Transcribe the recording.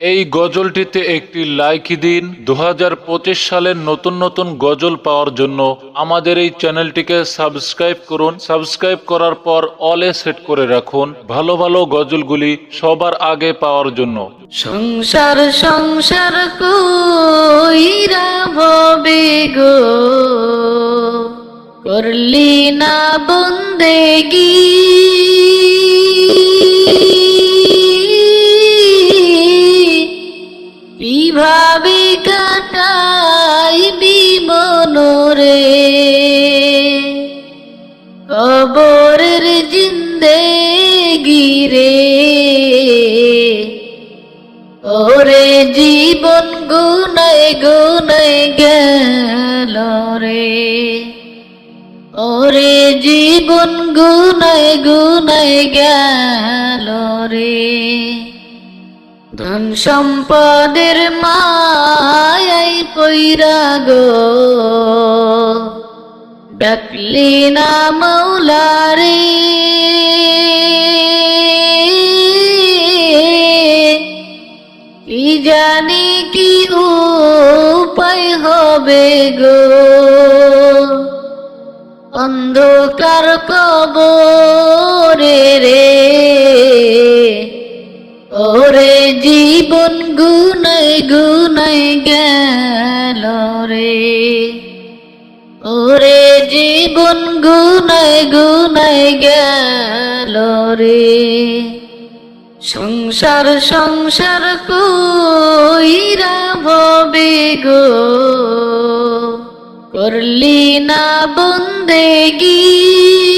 এই গজলটিতে একটি লাইক দিন। দু হাজার পঁচিশ সালের নতুন নতুন গজল পাওয়ার জন্য আমাদের এই চ্যানেলটিকে সাবস্ক্রাইব করুন। সাবস্ক্রাইব করার পর অলে সেট করে রাখুন। ভালো ভালো গজলগুলি সবার আগে পাওয়ার জন্য। সংসার সংসার করলি না বন্দেগি কীভাবে কাটাই বিমনরে কবরের জিন্দেগি রে ওরে জীবন গুনায় গুনায় গেল রে। ওরে জীবন গুনায় গুনায় গেল রে। ধন সম্পদের মায়াই পইরা গো। ডাকলি না মৌলারে। কি জানি কি উপায় হবে গো। অন্ধকার কবরে রে। ওরে জীবন গুনাই গুনাই গেল রে। ওরে জীবন গুনাই গুনাই গেল রে। সংসার সংসার কইরা ভবে গো। করলি না বন্দেগি।